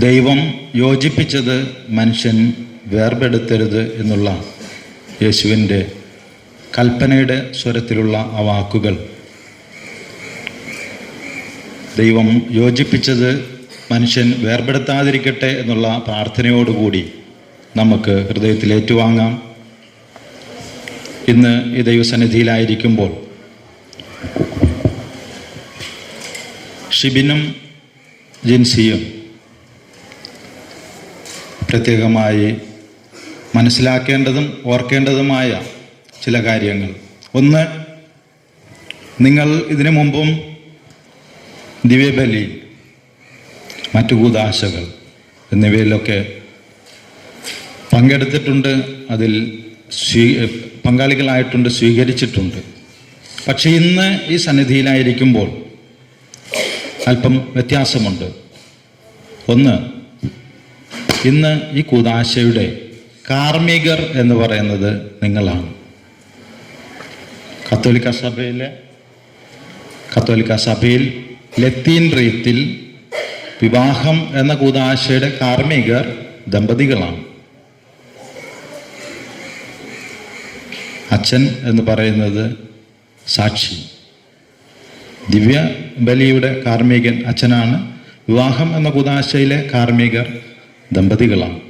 ദൈവം യോജിപ്പിച്ചത് മനുഷ്യൻ വേർപെടുത്തരുത് എന്നുള്ള യേശുവിന്റെ കൽപ്പനയുടെ സ്വരത്തിലുള്ള ആ വാക്കുകൾ. ദൈവം യോജിപ്പിച്ചത് മനുഷ്യൻ വേർപെടുത്താതിരിക്കട്ടെ എന്നുള്ള പ്രാർത്ഥനയോടുകൂടി നമുക്ക് ഹൃദയത്തിൽ ഏറ്റുവാങ്ങാം. ഇന്ന് ഈ ദൈവസന്നിധിയിലായിരിക്കുമ്പോൾ ഷിബിനും ജിൻസിയും പ്രത്യേകമായി മനസ്സിലാക്കേണ്ടതും ഓർക്കേണ്ടതുമായ ചില കാര്യങ്ങൾ. ഒന്ന് നിങ്ങൾ ഇതിനു മുമ്പും ദിവ്യബലി മറ്റു കൂതാശകൾ എന്നിവയിലൊക്കെ പങ്കെടുത്തിട്ടുണ്ട്. അതിൽ സ്വീ പങ്കാളികളായിട്ടുണ്ട് സ്വീകരിച്ചിട്ടുണ്ട്. പക്ഷേ ഇന്ന് ഈ സന്നിധിയിലായിരിക്കുമ്പോൾ അല്പം വ്യത്യാസമുണ്ട്. ഒന്ന് ഇന്ന് ഈ കൂതാശയുടെ കാർമ്മികർ എന്ന് പറയുന്നത് നിങ്ങളാണ്. കത്തോലിക്ക സഭയിലെ കത്തോലിക്ക സഭയിൽ ലത്തീൻ റീത്തിൽ വിവാഹം എന്ന കൂതാശയുടെ കാർമ്മികർ ദമ്പതികളാണ്. അച്ഛൻ എന്ന് പറയുന്നത് സാക്ഷി. ദിവ്യ ബലിയുടെ കാർമ്മികൻ അച്ഛനാണ്. വിവാഹം എന്ന കുതാശയിലെ കാർമ്മികർ ദമ്പതികളാണ്.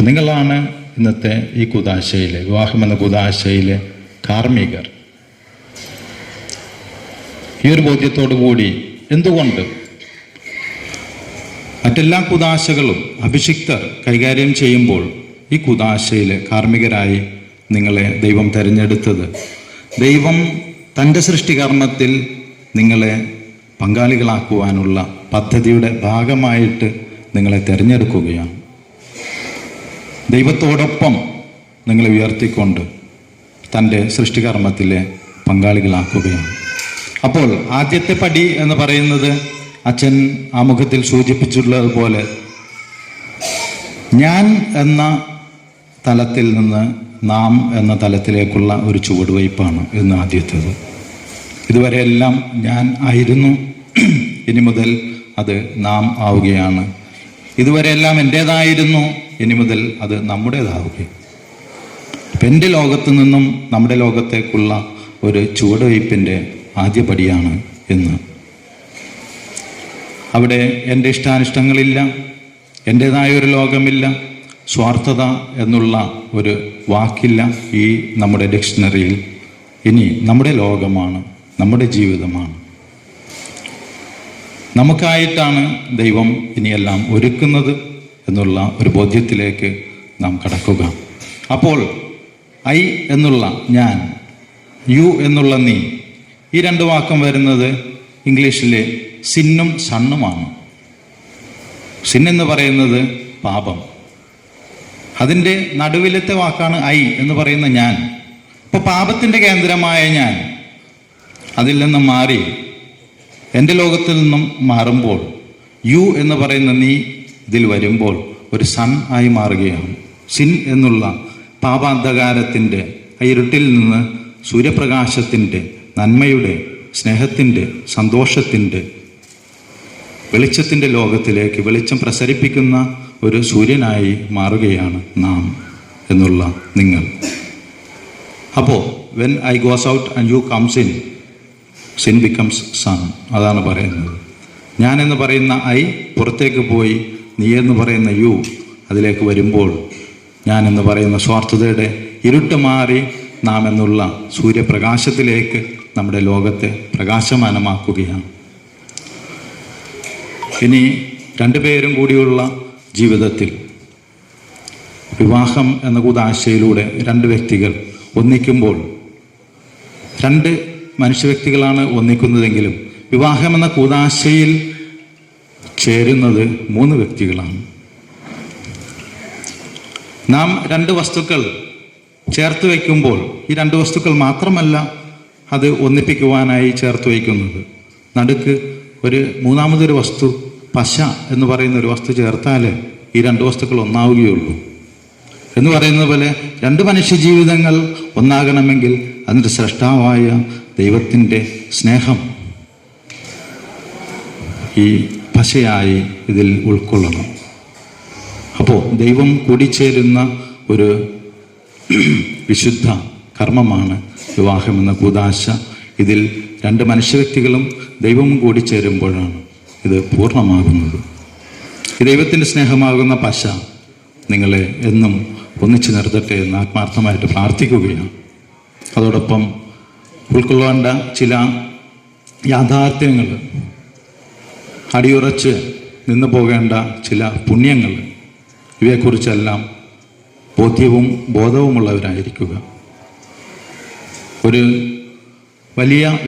നിങ്ങളാണ് ഇന്നത്തെ ഈ കുതാശയിലെ വിവാഹം എന്ന കുതാശയിലെ കാർമ്മികർ. ഈ ഒരു ബോധ്യത്തോടു കൂടി എന്തുകൊണ്ട് മറ്റെല്ലാ കുതാശകളും അഭിഷിക്തർ കൈകാര്യം ചെയ്യുമ്പോൾ ഈ കുതാശയിൽ കാർമ്മികരായി നിങ്ങളെ ദൈവം തിരഞ്ഞെടുത്തത്? ദൈവം തന്റെ സൃഷ്ടികർമ്മത്തിൽ നിങ്ങളെ പങ്കാളികളാക്കുവാനുള്ള പദ്ധതിയുടെ ഭാഗമായിട്ട് നിങ്ങളെ തിരഞ്ഞെടുക്കുകയാണ്. ദൈവത്തോടൊപ്പം നിങ്ങളെ ഉയർത്തിക്കൊണ്ട് തന്റെ സൃഷ്ടികർമ്മത്തിലെ പങ്കാളികളാക്കുകയാണ്. അപ്പോൾ ആദ്യത്തെ പടി എന്ന് പറയുന്നത് അച്ഛൻ ആമുഖത്തിൽ സൂചിപ്പിച്ചിട്ടുള്ളതുപോലെ ഞാൻ എന്ന തലത്തിൽ നിന്ന് നാം എന്ന തലത്തിലേക്കുള്ള ഒരു ചുവടുവയ്പ്പാണ് ഇന്ന് ആദ്യത്തേത്. ഇതുവരെയെല്ലാം ഞാൻ ആയിരുന്നു. ഇനി മുതൽ അത് നാം ആവുകയാണ്. ഇതുവരെ എല്ലാം എന്റേതായിരുന്നു ഇനി മുതൽ അത് നമ്മുടേതാവുകയും. എന്റെ ലോകത്ത് നിന്നും നമ്മുടെ ലോകത്തേക്കുള്ള ഒരു ചുവടുവയ്പ്പിന്റെ ആദ്യപടിയാണ് എന്ന്. അവിടെ എന്റെ ഇഷ്ടാനിഷ്ടങ്ങളില്ല. എന്റേതായ ഒരു ലോകമില്ല. സ്വാർത്ഥത എന്നുള്ള ഒരു വാക്കില്ല ഈ നമ്മുടെ ഡിക്ഷണറിയിൽ. ഇനി നമ്മുടെ ലോകമാണ് നമ്മുടെ ജീവിതമാണ്. നമുക്കായിട്ടാണ് ദൈവം ഇനിയെല്ലാം ഒരുക്കുന്നത് എന്നുള്ള ഒരു ബോധ്യത്തിലേക്ക് നാം കടക്കുക. അപ്പോൾ ഐ എന്നുള്ള ഞാൻ യു എന്നുള്ള നീ ഈ രണ്ട് വാക്കം വരുന്നത് ഇംഗ്ലീഷിലെ സിന്നും സണ്ണുമാണ്. സിൻ എന്ന് പറയുന്നത് പാപം. അതിന്റെ നടുവിലത്തെ വാക്കാണ് ഐ എന്ന് പറയുന്ന ഞാൻ. ഇപ്പൊ പാപത്തിന്റെ കേന്ദ്രമായ ഞാൻ അതിൽ നിന്ന് മാറി എന്റെ ലോകത്തിൽ നിന്നും മാറുമ്പോൾ യു എന്ന് പറയുന്ന നീ ഇതിൽ വരുമ്പോൾ ഒരു സൺ ആയി മാറുകയാണ്. സിൻ എന്നുള്ള പാപാന്ധകാരത്തിന്റെ ഇരുട്ടിൽ നിന്ന് സൂര്യപ്രകാശത്തിന്റെ നന്മയുടെ സ്നേഹത്തിന്റെ സന്തോഷത്തിന്റെ വെളിച്ചത്തിന്റെ ലോകത്തിലേക്ക് വെളിച്ചം പ്രസരിപ്പിക്കുന്ന ഒരു സൂര്യനായി മാറുകയാണ് നാം എന്നുള്ള നിങ്ങൾ. അപ്പോൾ when I goes out and you comes in sin becomes sun അതാണ് പറയുന്നത്. ഞാൻ എന്ന് പറയുന്ന ഐ പുറത്തേക്ക് പോയി നീ എന്ന് പറയുന്ന യു അതിലേക്ക് വരുമ്പോൾ ഞാൻ എന്ന് പറയുന്ന സ്വാർത്ഥതയുടെ ഇരുട്ട് മാറി നാം എന്നുള്ള സൂര്യപ്രകാശത്തിലേക്ക് നമ്മുടെ ലോകത്തെ പ്രകാശമാനമാക്കുകയാണ്. ഇനി രണ്ടുപേരും കൂടിയുള്ള ജീവിതത്തിൽ വിവാഹം എന്ന കൂതാശയിലൂടെ രണ്ട് വ്യക്തികൾ ഒന്നിക്കുമ്പോൾ രണ്ട് മനുഷ്യ വ്യക്തികളാണ് ഒന്നിക്കുന്നതെങ്കിലും വിവാഹം എന്ന കൂതാശയിൽ ചേരുന്നത് മൂന്ന് വ്യക്തികളാണ്. നാം രണ്ട് വസ്തുക്കൾ ചേർത്ത് വയ്ക്കുമ്പോൾ ഈ രണ്ട് വസ്തുക്കൾ മാത്രമല്ല അത് ഒന്നിപ്പിക്കുവാനായി ചേർത്ത് വയ്ക്കുന്നത്. നടുക്ക് ഒരു മൂന്നാമതൊരു വസ്തു പശ എന്ന് പറയുന്ന ഒരു വസ്തു ചേർത്താൽ ഈ രണ്ട് വസ്തുക്കൾ ഒന്നാവുകയുള്ളൂ. എന്ന് പറയുന്നത് പോലെ രണ്ട് മനുഷ്യ ജീവിതങ്ങൾ ഒന്നാകണമെങ്കിൽ അതിന്റെ സൃഷ്ടാവായ ദൈവത്തിന്റെ സ്നേഹം ഈ പശയായി ഇതിൽ ഉൾക്കൊള്ളണം അപ്പോൾ ദൈവം കൂടിച്ചേരുന്ന ഒരു വിശുദ്ധ കർമ്മമാണ് വിവാഹമെന്ന കൂതാശ ഇതിൽ രണ്ട് മനുഷ്യവ്യക്തികളും ദൈവവും കൂടി ചേരുമ്പോഴാണ് ഇത് പൂർണമാകുന്നത്. ദൈവത്തിന്റെ സ്നേഹമാകുന്ന പശ നിങ്ങളെ എന്നും ഒന്നിച്ചു നിർത്തട്ടെ എന്ന് ആത്മാർത്ഥമായിട്ട് പ്രാർത്ഥിക്കുകയാണ്. അതോടൊപ്പം ഉൾക്കൊള്ളേണ്ട ചില യാഥാർത്ഥ്യങ്ങൾ അടിയുറച്ച് നിന്നു പോകേണ്ട ചില പുണ്യങ്ങൾ ഇവയെക്കുറിച്ചെല്ലാം ബോധ്യവും ബോധവുമുള്ളവരായിരിക്കുക. ഒരു വലിയ